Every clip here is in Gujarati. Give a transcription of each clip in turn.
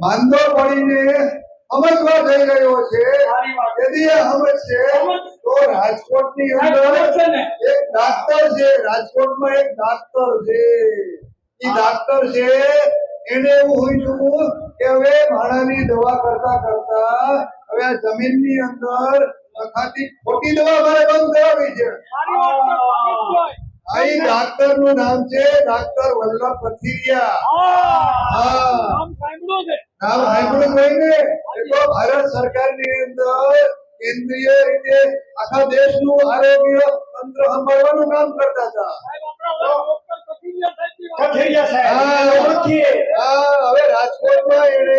માંદો પડીને સમજવા જઈ રહ્યો છે. यदि સમજશે તો રાજકોટની અંદર? એક ડાક્ટર છે. રાજકોટમાં એક ડાક્ટર છે. એ ડાક્ટર છે. એને એવું હોય છું કે હવે માણાની દવા કરતા કરતા હવે આ જમીનની અંદર નખાતી ખોટી દવા મારે બંધ કરાવી છે. ઈ ડાક્ટરનું નામ છે ડાક્ટર વલ્લભ પથિરિયા હા. હા. નામ સાંભળ્યું છે. નામ સાંભળ્યું ને એ તો ભારત સરકારની અંદર કેન્દ્રીય રીતે આખા દેશનું આરોગ્ય તંત્ર સંભાળવાનું કામ કરતા હતા હવે રાજકોટમાં એને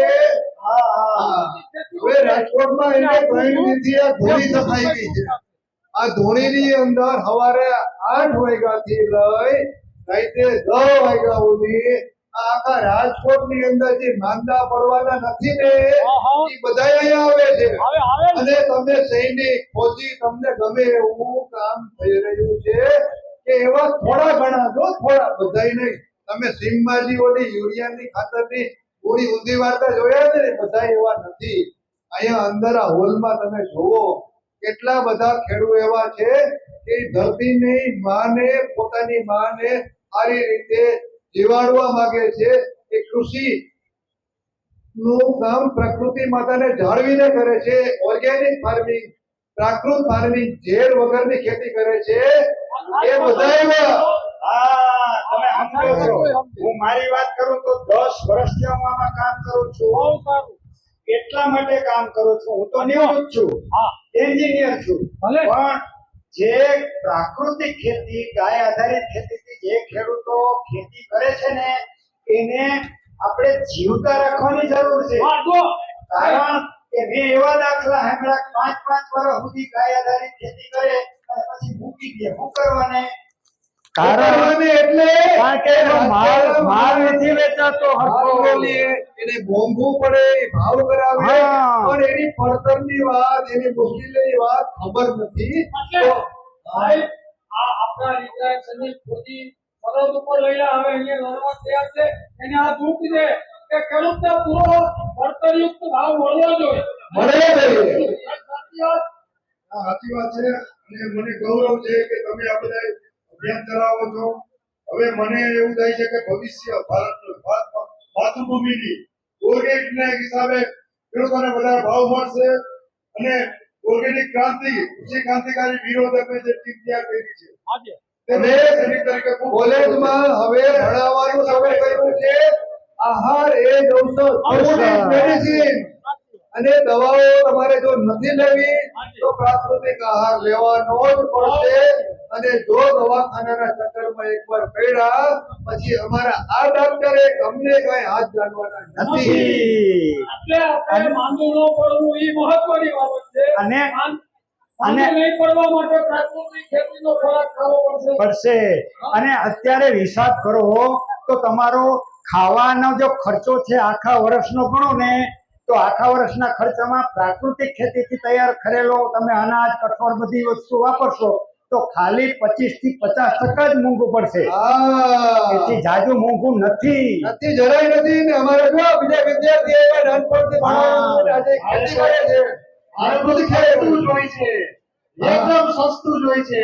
હા, હા. હા, હવે રાજકોટમાં એને વિધિ આ ધોળી સફાઈ છે આ ધોળીની અંદર સવારે આઠ વાગ્યાથી લઈ રાતે દસ વાગ્યા સુધી આખા રાજકોટની અંદર જે માંદા પડવાના નથી ને. એ બધા અહીંયા આવે છે. અને તમે સૈનિક ફોજી તમને ગમે એવું કામ થઈ રહ્યું છે કે એવા થોડા ઘણા જો થોડા બધાય નહીં. તમે સિંહમાજી ઓલી યુરિયાની ખાતરની પૂરી ઊંધી વાર્તા જોયા છે ને? બધા એવા નથી. અહીંયા અંદર આ હોલમાં તમે જોવો કેટલા બધા ખેડૂ એવા છે કે ધરતીની માને પોતાની માને સારી રીતે જીવાડવા માંગે છે. એ કૃષિ નું કામ પ્રકૃતિ માતાને જાળવીને કરે છે. ઓર્ગેનિક ફાર્મિંગ પ્રાકૃત ફાર્મિંગ ઝેર વગરની ખેતી કરે છે. એ બધા તમે સમજો છો. હું મારી વાત કરું તો દસ વર્ષથી હું આમાં કામ કરું છું. એટલા માટે કામ કરું છું. હું તો નિવૃત્ત છું. એન્જિનિયર છું. પણ જે પ્રાકૃતિક ખેતી ગાય આધારિત ખેતીથી જે ખેડૂતો ખેતી કરે છે ને એને આપણે જીવતા રાખવાની જરૂર છે. કારણ કે મેં એવા દાખલા હમણાં પાંચ પાંચ વર્ષ સુધી ગાય આધારિત ખેતી કરે અને પછી મૂકી દે. શું કરવાને? કારણ એટલે કારણ કે માલ માલ નથી વેચાતો હરખો. એને મોંઘું પડે ભાવ કરાવે પડતરની વાત એની મુશ્કેલીની વાત ખબર નથી. એટલે ભાઈ આ આપણા સૈનિક ફોજી સરહદ ઉપર લઈને આવે એને લડવા તૈયાર છે. એને આ દુઃખ છે કે ખેડૂતને પૂરો વળતરયુક્ત ભાવ મળવો જોઈએ. મળે સાચી વાત. છે. અને મને ગૌરવ છે કે તમે આ બધા અભિયાન ચલાવો છો. હવે મને એવું થાય છે કે ભવિષ્ય ભારતનું ભારત- માતૃભૂમિની ઓરિએન્ટના હિસાબે ખેડૂતોને વધારે ભાવ મળશે અને ઓર્ગેનિક ક્રાંતિ કૃષિ ક્રાંતિકારી વિરોધકે જે ટીમ તૈયાર કરી છે આજે તરીકે કોલેજમાં હવે ભણાવવાનું શરૂ કર્યું છે. આહાર એ જ ઔષધ મેડિસિન અને દવાઓ તમારે જો નથી લેવી તો પ્રાકૃતિક આહાર લેવાનો જ પડશે. અને જો દવાખાનાના ચક્કરમાં એકવાર પડ્યા પછી અમારા આ ડોક્ટરે અમને કઈ હાથ જાણવાના નથી. નથી એટલે આપણે માનવું ન પડવું એ મહત્વની બાબત છે. અને- અને- નહીં પડવા માટે પ્રાકૃતિક ખેતીનો ખોરાક ખાવો પડશે. પડશે. અને અત્યારે હિસાબ કરો તો તમારો ખાવાનો જો ખર્ચો છે આખા વર્ષનો ગણો ને તો આખા વર્ષના ખર્ચામાં પ્રાકૃતિક ખેતીથી તૈયાર કરેલો તમે અનાજ કઠોળ બધી વસ્તુ વાપરશો. તો ખાલી પચીસથી પચાસ ટકા જ મોંઘું પડશે. એથી જાજુ મોંઘું નથી. નથી જરાય નથી ને અમારે જો બીજા વિદ્યાર્થી એવા નાનપણથી આજે ખેતી કરે છે. મારે બધું ખેડવું જ છે. એકદમ સસ્તું જોઈ છે.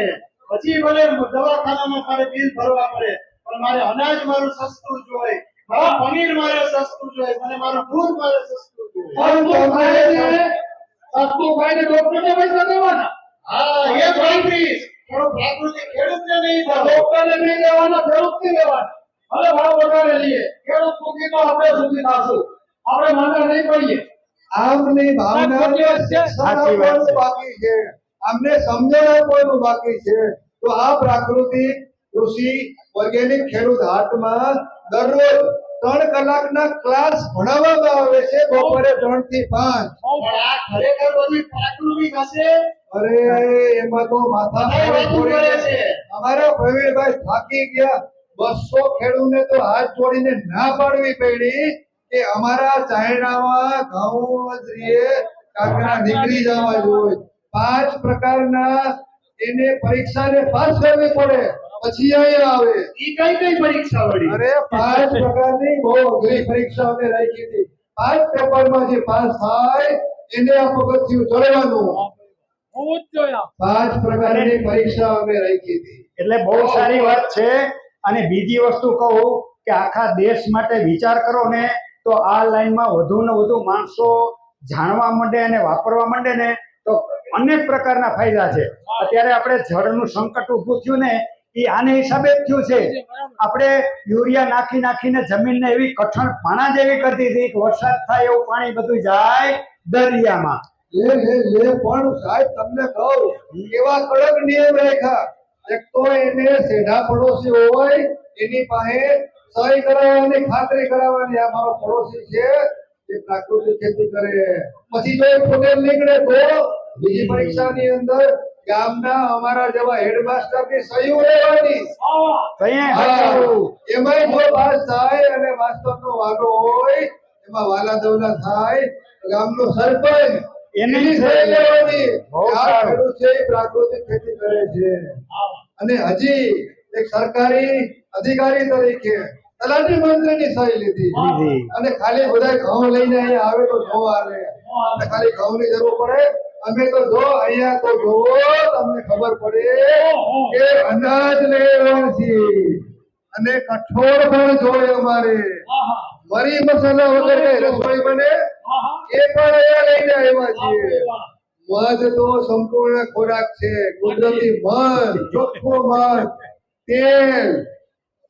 પછી ભલે દવાખાનામાં મારે બિલ ભરવા પડે. પણ મારે અનાજ મારું સસ્તું જ મારા પનીર મારે સસ્તું જ મને મારું દૂધ મારે સસ્તું જ હોય. સસ્તું ખાઈને ડોક્ટરને પૈસા દેવાના? હા એ પાંત્રીસ. થોડો પ્રાકૃતિક ખેડૂતને નહીં તો નહીં દેવાના ખેડૂતને દેવાના ભલે ભાવ વધારે લઈએ ખેડૂત સુધી તો આપણે સુધી થાશું. આપણે માંગા નહીં પડીએ. આમની ભાવના સાચી વાત છે. સાચી વાત છે. બાકી છે. અમને સમજણ આપવાનું બાકી છે. તો આ પ્રાકૃતિક કૃષિ ઓર્ગેનિક ખેડૂત હાટમાં દરરોજ ત્રણ કલાકના ક્લાસ ભણાવવામાં આવે છે. બપોરે ત્રણથી પાંચ આ ખરેખર બધી પ્રાકૃતિક હશે. અરે એમાં તો માથા છે. અમારા પ્રવીણભાઈ થાકી ગયા. બસો ખેડૂતને તો હાથ જોડીને ના પાડવી પડી કે અમારા ચાઇનામાં ઘઉં જરીએ કાંકરા નીકળી જવા જોઈએ. પાંચ પ્રકારના એને પરીક્ષાને પાસ કરવી પડે. પછી અહીંયા આવે. ઈ કઈ કઈ પરીક્ષા વળી? અરે પાંચ પ્રકારની બહુ અઘરી પરીક્ષા અમે રાખી હતી. પાંચ પેપરમાં જે પાસ થાય એને આ પગથિયું ચડવાનું. હોવું જ જોઈએ પાંચ પ્રકારની પરીક્ષા અમે રાખી હતી. એટલે બહુ સારી વાત છે. અને બીજી વસ્તુ કહું કે આખા દેશ માટે વિચાર કરો ને તો આ લાઈનમાં વધુ ને વધુ માણસો જાણવા માંડે અને વાપરવા માંડે ને તો અનેક પ્રકારના ફાયદા છે. અત્યારે આપણે જળનું સંકટ ઊભું થયું ને એ આને હિસાબે જ થયું છે. આપણે યુરિયા નાખી નાખીને જમીનને એવી કઠણ પાણા જેવી કરતી હતી કે વરસાદ થાય એવું પાણી બધું જાય દરિયામાં. લે લે લે પણ સાહેબ તમને કહું એવા કડક નિયમ રાખ્યા. એક તો એને સેઢા પડોશી હોય એની પાસે સહી કરાવવાની ખાતરી કરાવવાની આ મારો પડોશી છે એ પ્રાકૃતિક ખેતી કરે. પછી જો એ પોતે નીકળે તો બીજી પરીક્ષાની અંદર ગામના અમારા જેવા હેડમાસ્ટરની સહી? લેવાની. એમાંય જો પાસ થાય અને માસ્ટરનો વાલો હોય એમાં વાલા દવલા થાય ગામનો સરપંચ એની એની સહી. લેવાની આ ખેડૂત છે એ પ્રાકૃતિક ખેતી કરે છે. અને હજી એક સરકારી અધિકારી તરીકે તલાટી મંત્રીની સહી લીધી. અને ખાલી બધા ઘઉં લઈને અહીંયા આવે તો ઘઉં આવે. ખાલી ઘઉંની જરૂર પડે. અમે તો જો અહીંયા તો જો તમને ખબર પડે કે અનાજ લેવા છીએ અને કઠોળ પણ જોઈએ અમારે. મરી મસાલા વગર કઈ રસોઈ બને. એ પણ અહીંયા લઈને આવ્યા છીએ. મધ તો સંપૂર્ણ ખોરાક છે. કુદરતી મધ, ચોખ્ખું મધ, તેલ,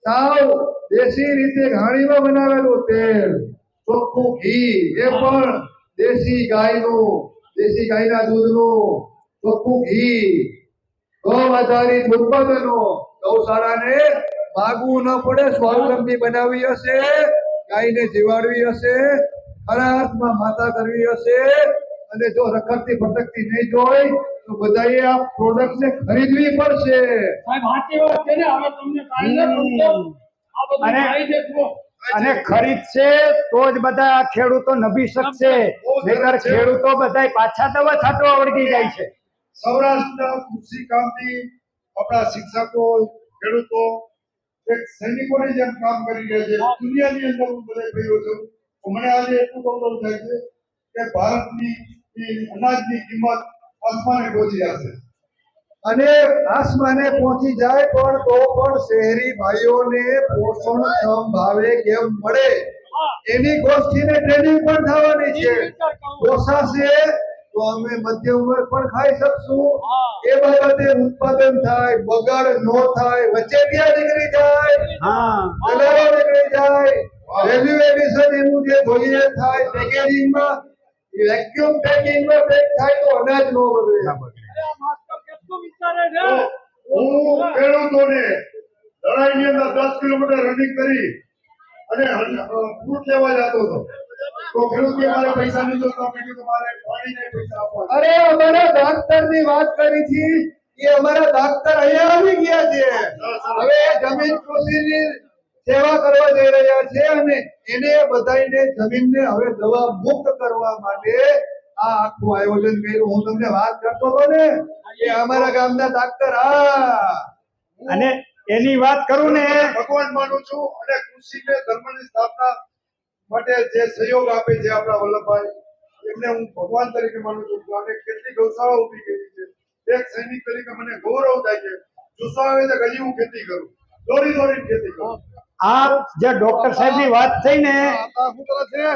સાવ દેશી રીતે ઘાણીમાં બનાવેલું તેલ, ચોખ્ખું ઘી, એ પણ દેશી ગાયનું, દેશી ગાયના દૂધનું, ચોખ્ખું ઘી. ગૌ આધારિત ઉત્પાદનો ગૌશાળાને માગવું ન પડે, સ્વાવલંબી બનાવી હશે, ગાયને જીવાડવી હશે ખરા અર્થમાં માતા કરવી હશે અને જો રખડતી ભટકતી નહીં જોઈ તો બધાએ આ પ્રોડક્ટ ને ખરીદવી પડશે. સાહેબ સાચી વાત છે ને? હવે તમને કાંઈ સમજો. આ બધું અને- ખરીદશે તો જ બધા ખેડૂતો નભી શકશે. નહીતર ખેડૂતો બધા પાછા દવા છાંટવા આવડી જાય છે. સૌરાષ્ટ્રના કૃષિ કામથી આપણા શિક્ષકો ખેડૂતો એક સૈનિકોની જેમ કામ કરી રહ્યા છે. દુનિયાની અંદર હું બધા ગયો છું મને આજે એટલું ગૌરવ થાય છે કે ભારતની અનાજની કિંમત આસમાને પહોંચી જશે. અને આસમાને પહોંચી જાય પણ તો પણ શહેરી ભાઈઓને પોષણક્ષમ ભાવે કેમ મળે? એની ગોષ્ઠીને ટ્રેનિંગ પણ થવાની છે. પોષાશે. તો અમે મધ્ય ઉંમર પણ ખાઈ શકશું. એ બાબતે ઉત્પાદન થાય બગાડ નો થાય વચ્ચે ક્યાં નીકળી જાય હા. નીકળી જાય વેલ્યુ એડિશન એનું જે જોઈએ થાય પેકેજિંગમાં વેક્યુમ પેકિંગમાં પેક થાય તો અનાજ નો બગડે અરે આ માસ્ટર કેટલું વિચારે છે હું ખેડૂતોને લડાઈની અંદર દસ કિલોમીટર રનિંગ કરી અને ફ્રૂટ લેવા જતો હતો. તો ખેડૂત મારે પૈસા નહીં જોતા મેં કીધું મારે પાણીને પૈસા આપવા અરે અમારા ડાક્ટરની વાત કરી હતી. એ અમારા ડાક્ટર અહીંયા આવી ગયા છે. હવે જમીન જમીન કૃષિની સેવા કરવા જઈ રહ્યા છે અને એને બધાને જમીનને હવે દવા મુક્ત કરવા માટે આ આખું આયોજન કર્યું. હું તમને વાત કરતો હતો ને એ અમારા ગામના ડાક્ટર આ અને એની વાત કરું ને. ભગવાન માનું છું અને કૃષિને ધર્મની સ્થાપના માટે જે સહયોગ આપે છે આપણા વલ્લભભાઈ એમને હું ભગવાન તરીકે માનું છું. અને કેટલી ગૌશાળા ઊભી કરી છે. એક સૈનિક તરીકે મને ગૌરવ થાય છે. જુસ્સો આવે તો કે હજી હું ખેતી કરું. દોરી દોરી ખેતી કરું. આ જે ડોક્ટર સાહેબની વાત થઈ ને આ છે?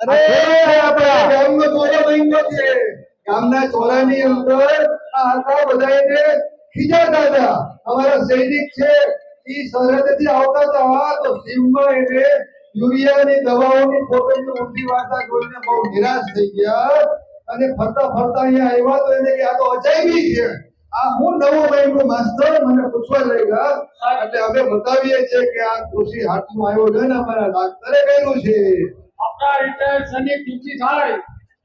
અરે ગામનો ચોરો અંદર ખીજાતા હતા અમારા સૈનિક ઈ સરહદથી આવતા હતા તો સીમમાં એને યુરિયાની દવાઓની ઊંધી વાર્તા જોઈને બહુ નિરાશ થઈ ગયા. અને ફરતા ફરતા અહીંયા આવ્યા તો એને કે આ તો અજાયબી છે. આ હું નવો મહિનો માસ્ટર મને પૂછવા લઈ ગયા એટલે અમે બતાવીએ છીએ કે આ કૃષિ હાટનું આયોજન અમારા ડાક્ટરે કર્યું છે. આપણા રિટાયર્ડ સૈનિક ડ્યુટી થાય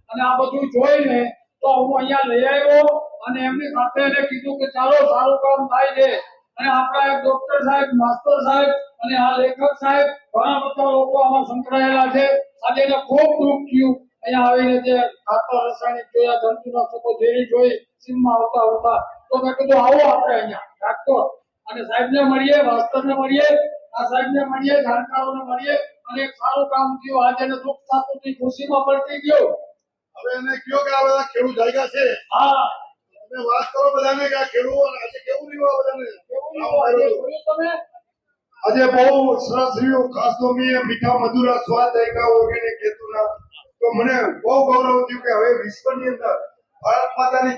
અને આ બધું જોઈને તો હું અહીંયા લઈ આવ્યો અને એમની સાથે એને કીધું કે ચાલો સારું કામ થાય છે. અને આપણા એક ડોક્ટર સાહેબ માસ્ટર સાહેબ અને આ લેખક સાહેબ ઘણા બધા લોકો આમાં સંકળાયેલા છે. આજે એને ખૂબ દુઃખ થયું. અહીંયા આવીને જે ખાતર રાસાયણિક જોયા જંતુનાશકો જેવી જોઈ સીમમાં આવતા આવતા તો મેં કીધું આવો આપણે અહીંયા. રાખતો અને સાહેબને મળીએ માસ્ટરને મળીએ આ સાહેબને મળીએ જાણકારોને મળીએ અને એક સારું કામ થયું. આજે એને દુઃખ થતું હતું, ખુશીમાં પલટી ગયો. હવે એને કયો કે આ બધા ખેડૂત જાગ્યા છે? હા. તમે વાત કરો બધાને કે આ ખેડૂત આજે કેવું રહ્યું આ બધાને? કેવું તમે? આજે બહુ સરસ રહ્યું. ખાસ તો મેં મીઠા મધુરા સ્વાદ ખેતુના તો મને બહુ ગૌરવ થયું કે હવે વિશ્વની અંદર ભારત માતાની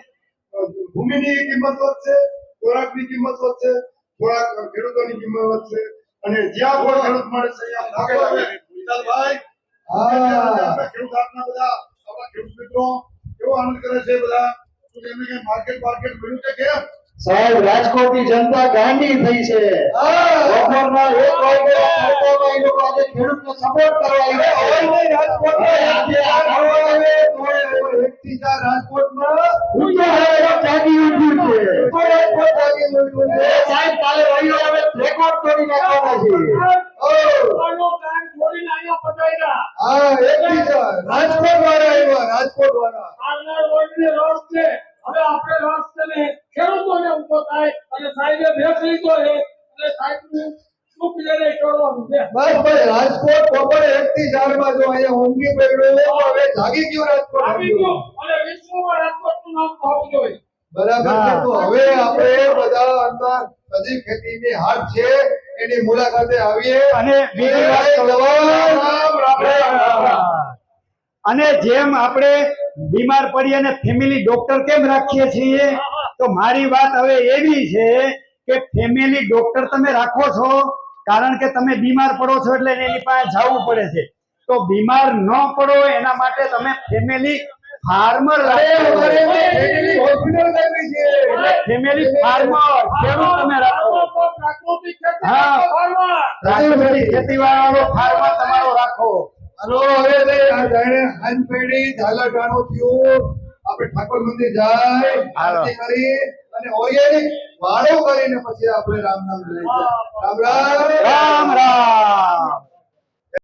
ભૂમિની કિંમત વધશે ખોરાકની કિંમત વધશે ખોરાક ખેડૂતોની કિંમત વધશે. અને જ્યાં કોઈ ખેડૂત મળે છે સાહેબ રાજકોટની જનતા ગાંડી થઈ છે. એ લોકો આજે ખેડૂતને સપોર્ટ કરવા આવ્યા છે. એકથી ચાર રાજકોટમાં ઊંચો જાગી ઉઠ્યું છે. રાજકોટ. સાહેબ કાલે રવિવારે રેકોર્ડ તોડી નાખવાના છે રાજકોટ વાળા આવ્યા રાજકોટ વાળા આગળ રસ છે. હવે આપણે રસ છે ને ખેડૂતોને ઊભો થાય. અને સાહેબે ભેખ લીધો છે. એટલે સાહેબનું સુખ લઈને છોડવાનું છે બસ રાજકોટ બપોરે એક થી ચારમાં જો અહીંયા ઊંઘી પડ્યો હવે જાગી ગયું રાજકોટ અને વિશ્વમાં રાજકોટનું નામ થવું જોઈએ. બરાબર છે તો હવે આપણે બધા અંદર સજીવ ખેતીની હાટ છે એની મુલાકાતે આવીએ. અને બીજી વાત. અને જેમ આપણે બીમાર પડીએ અને ફેમિલી ડોક્ટર કેમ રાખીએ છીએ તો મારી વાત હવે એવી છે કે ફેમિલી ડોક્ટર તમે રાખો છો કારણ કે તમે બીમાર પડો છો એટલે એની પાસે જવું પડે છે. તો બીમાર ન પડો એના માટે તમે ફેમિલી ફાર્મર ફેમિલી ફાર્મર ખેડૂત તમે રાખો. લોકો પ્રાકૃતિક ખેતી વાળો ફાર્મર. તમારો રાખો. હલો હવે હાન પેઢી ઝાલા ટાણું થયું. આપણે ઠાકોર મંદિર જાય. આરતી કરી. અને ઓર્ગેનિક વાળો કરીને પછી આપણે રામ નામ રામ રામ. રામ રામ.